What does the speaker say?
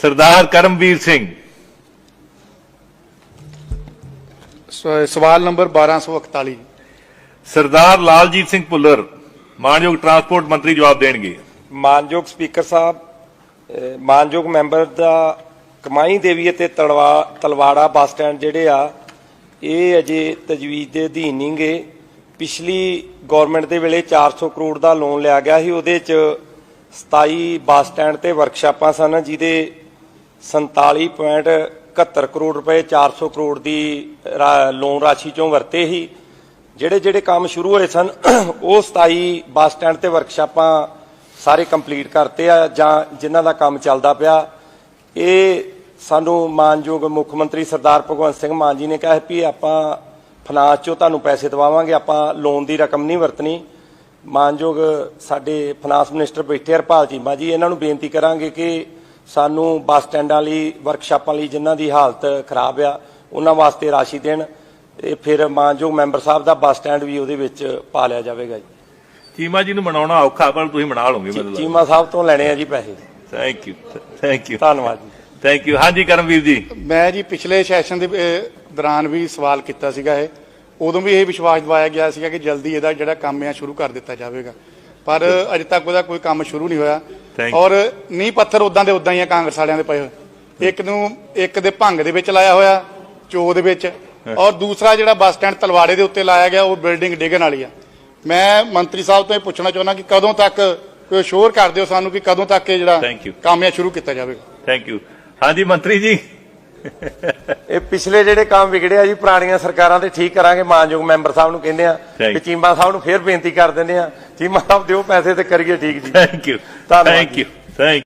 ਸਰਦਾਰ ਕਰਮਵੀਰ ਸਿੰਘ। ਸਵਾਲ ਨੰਬਰ 1241 ਸਰਦਾਰ ਲਾਲਜੀਤ ਸਿੰਘ ਭੁੱਲਰ ਮਾਨਯੋਗ ਟਰਾਂਸਪੋਰਟ ਮੰਤਰੀ ਜਵਾਬ ਦੇਣਗੇ। ਮਾਨਯੋਗ ਸਪੀਕਰ ਸਾਹਿਬ ਮਾਨਯੋਗ ਮੈਂਬਰ ਦਾ ਕਮਾਈ ਦੇਵੀ ਅਤੇ ਤਲਵਾ ਤਲਵਾੜਾ ਬੱਸ ਸਟੈਂਡ ਜਿਹੜੇ ਆ ਇਹ ਅਜੇ ਤਜਵੀਜ਼ ਦੇ ਅਧੀਨ ਨਹੀਂਗੇ ਪਿਛਲੀ ਗਵਰਨਮੈਂਟ ਦੇ ਵੇਲੇ 400 ਕਰੋੜ ਦਾ ਲੋਨ ਲਿਆ ਗਿਆ ਸੀ ਉਹਦੇ ਚ 27 ਬੱਸ ਸਟੈਂਡ ਤੇ ਵਰਕਸ਼ਾਪਾਂ ਸਨ ਜਿਹਦੇ 47.71 ਕਰੋੜ ਰੁਪਏ 400 ਕਰੋੜ ਦੀ ਰਾ- ਲੋਨ ਰਾਸ਼ੀ ਚੋਂ ਵਰਤੇ ਹੀ ਜਿਹੜੇ ਜਿਹੜੇ ਕੰਮ ਸ਼ੁਰੂ ਹੋਏ ਸਨ, ਉਹ 27 ਬੱਸ ਸਟੈਂਡ ਤੇ ਵਰਕਸ਼ਾਪਾਂ ਸਾਰੇ ਕੰਪਲੀਟ ਕਰਤੇ ਆ, ਜਾਂ ਜਿਨ੍ਹਾਂ ਦਾ ਕੰਮ ਚੱਲਦਾ ਪਿਆ। ਇਹ ਸਾਨੂੰ ਮਾਨਯੋਗ ਮੁੱਖ ਮੰਤਰੀ ਸਰਦਾਰ ਭਗਵੰਤ ਸਿੰਘ ਮਾਨ ਜੀ ਨੇ ਕਿਹਾ ਵੀ ਆਪਾਂ ਫਾਈਨਾਂਸ ਚੋਂ ਤੁਹਾਨੂੰ ਪੈਸੇ ਦਵਾਵਾਂਗੇ, ਆਪਾਂ ਲੋਨ ਦੀ ਰਕਮ ਨਹੀਂ ਵਰਤਣੀ। ਮਾਨਯੋਗ ਸਾਡੇ ਫਾਈਨਾਂਸ ਮਿਨਿਸਟਰ ਬੈਠੇ ਹਰਪਾਲ ਚੀਮਾ ਜੀ, ਇਹਨਾਂ ਨੂੰ ਬੇਨਤੀ ਕਰਾਂਗੇ ਕਿ ਸਾਨੂੰ ਬੱਸ ਸਟੈਂਡਾਂ ਲਈ ਵਰਕਸ਼ਾਪਾਂ ਲਈ ਜਿਨ੍ਹਾਂ ਦੀ ਹਾਲਤ ਖਰਾਬ ਆ ਉਹਨਾਂ ਵਾਸਤੇ ਰਾਸ਼ੀ ਦੇਣ ਤੇ ਫਿਰ ਮਾਨਯੋਗ ਮੈਂਬਰ ਸਾਹਿਬ ਦਾ ਬੱਸ ਸਟੈਂਡ ਵੀ ਉਹਦੇ ਵਿੱਚ ਪਾ ਲਿਆ ਜਾਵੇਗਾ ਜੀ। ਚੀਮਾ ਜੀ ਨੂੰ ਮਨਾਉਣਾ ਔਖਾ ਪਰ ਤੁਸੀਂ ਮਨਾ ਲਓਗੇ ਮਤਲਬ ਚੀਮਾ ਸਾਹਿਬ ਤੋਂ ਲੈਣੇ ਆ ਜੀ ਪੈਸੇ। ਥੈਂਕ ਯੂ ਥੈਂਕ ਯੂ ਧੰਨਵਾਦ ਜੀ। ਥੈਂਕ ਯੂ ਹਾਂਜੀ ਕਰਮਵੀਰ ਜੀ। ਮੈਂ ਜੀ ਪਿਛਲੇ ਸੈਸ਼ਨ ਦੇ ਦੌਰਾਨ ਵੀ ਸਵਾਲ ਕੀਤਾ ਸੀਗਾ ਇਹ। ਉਦੋਂ ਵੀ ਇਹ ਵਿਸ਼ਵਾਸ ਦਿਵਾਇਆ ਗਿਆ ਸੀਗਾ ਕਿ ਜਲਦੀ ਇਹਦਾ ਜਿਹੜਾ ਕੰਮ ਆ ਸ਼ੁਰੂ ਕਰ ਦਿੱਤਾ ਜਾਵੇਗਾ। ਪਰ ਅਜੇ ਤੱਕ ਉਹਦਾ ਕੋਈ ਕੰਮ ਸ਼ੁਰੂ ਨਹੀਂ ਹੋਇਆ। Thank you. ਔਰ ਨੀਂਹ ਪੱਥਰ ਉਦਾਂ ਦੇ ਉਦਾਂ ਹੀ ਆ ਕਾਂਗਰਸ ਵਾਲਿਆਂ ਦੇ ਪਏ ਹੋਏ। ਇੱਕ ਨੂੰ ਇੱਕ ਦੇ ਭੰਗ ਦੇ ਵਿੱਚ ਲਾਇਆ ਹੋਇਆ ਚੋ ਦੇ ਵਿੱਚ। ਔਰ ਦੂਸਰਾ ਜਿਹੜਾ ਬੱਸ ਸਟੈਂਡ ਤਲਵਾੜੇ ਦੇ ਉੱਤੇ ਲਾਇਆ ਗਿਆ ਉਹ ਬਿਲਡਿੰਗ ਡਿੱਗਣ ਵਾਲੀ ਆ। ਮੈਂ ਮੰਤਰੀ ਸਾਹਿਬ ਤੋਂ ਇਹ ਪੁੱਛਣਾ ਚਾਹੁੰਦਾ ਕਿ ਕਦੋਂ ਤੱਕ ਕੋਈ ਸ਼ੋਰ ਕਰ ਦਿਓ ਸਾਨੂੰ ਕਿ ਕਦੋਂ ਤੱਕ ਇਹ ਜਿਹੜਾ Thank you. ਕੰਮ ਆ ਸ਼ੁਰੂ ਕੀਤਾ ਜਾਵੇਗਾ। ਥੈਂਕ ਯੂ ਹਾਂਜੀ ਮੰਤਰੀ ਜੀ। ਇਹ ਪਿਛਲੇ ਜਿਹੜੇ ਕੰਮ ਵਿਗੜੇ ਆ ਜੀ ਪੁਰਾਣੀਆਂ ਸਰਕਾਰਾਂ ਦੇ ਠੀਕ ਕਰਾਂਗੇ ਮਾਨਯੋਗ ਮੈਂਬਰ ਸਾਹਿਬ ਨੂੰ ਕਹਿੰਦੇ ਆ ਕਿ ਚੀਮਾ ਸਾਹਿਬ ਨੂੰ ਫੇਰ ਬੇਨਤੀ ਕਰ ਦਿੰਦੇ ਆ। ਚੀਮਾ ਸਾਹਿਬ ਦਿਓ ਪੈਸੇ ਤੇ ਕਰੀਏ ਠੀਕ ਜੀ। Thank you thank. You thank